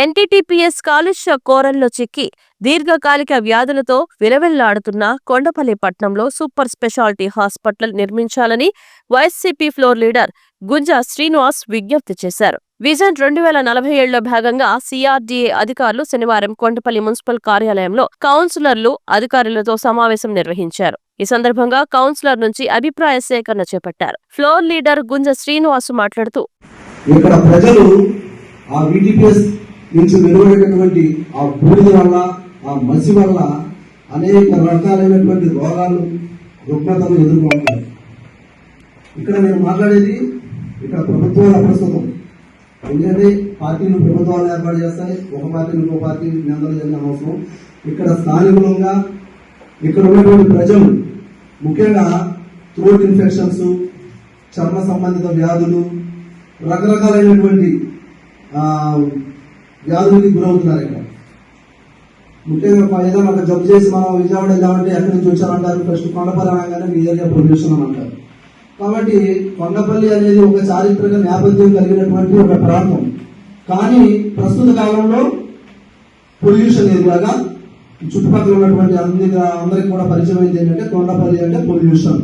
NTTPS కాలుష్య కోరల్లో చిక్కి దీర్ఘకాలిక వ్యాధులతో విలవిల్లాడుతున్న కొండపల్లి పట్నంలో సూపర్ స్పెషాలిటీ హాస్పిటల్ నిర్మించాలని YCP floor leader Gunja Srinivas విజ్ఞప్తి చేశారు. విజన్ రెండు వేల నలభై ఏడులో భాగంగా సిఆర్డీఏ అధికారులు శనివారం కొండపల్లి మున్సిపల్ కార్యాలయంలో కౌన్సిలర్లు అధికారులతో సమావేశం నిర్వహించారు. ఈ సందర్భంగా కౌన్సిలర్ నుంచి అభిప్రాయ సేకరణ చేపట్టారు. ఫ్లోర్ లీడర్ గుంజ శ్రీనివాస్ మాట్లాడుతూ ఇక్కడ ప్రజలు ఆ నుంచి వెలువడేటటువంటి ఆ బూడిద వల్ల ఆ మసి వల్ల అనేక రకాలైనటువంటి రోగాలు రుగ్మతలు ఎదుర్కొంటారు ఇక్కడ నేను మాట్లాడేది ఇక్కడ ప్రభుత్వాల ప్రస్తుతం ఎందుకంటే పార్టీలు ప్రభుత్వాలు ఏర్పాటు చేస్తాయి ఒక పార్టీ ఇంకో పార్టీ నిందలు జరిగిన అవసరం. ఇక్కడ స్థానికులంగా ఇక్కడ ఉన్నటువంటి ప్రజలు ముఖ్యంగా థ్రోట్ ఇన్ఫెక్షన్స్ చర్మ సంబంధిత వ్యాధులు రకరకాలైనటువంటి వ్యాధులకి గురవుతున్నారు ఇక్కడ ముఖ్యంగా ఏదైనా ఒక జబ్బు చేసి మనం విజయవాడ వెళ్ళామంటే ఎక్కడి నుంచి వచ్చారంటారు ఫస్ట్ కొండపల్లి అనగానే మీ ఏరియా పొల్యూషన్ అని అంటారు. కాబట్టి కొండపల్లి అనేది ఒక చారిత్రక నేపథ్యం కలిగినటువంటి ఒక ప్రాంతం. కానీ ప్రస్తుత కాలంలో పొల్యూషన్ ఏరియాగా చుట్టుపక్కల ఉన్నటువంటి అందరి అందరికి కూడా పరిచయం అయింది ఏంటంటే కొండపల్లి అంటే పొల్యూషన్.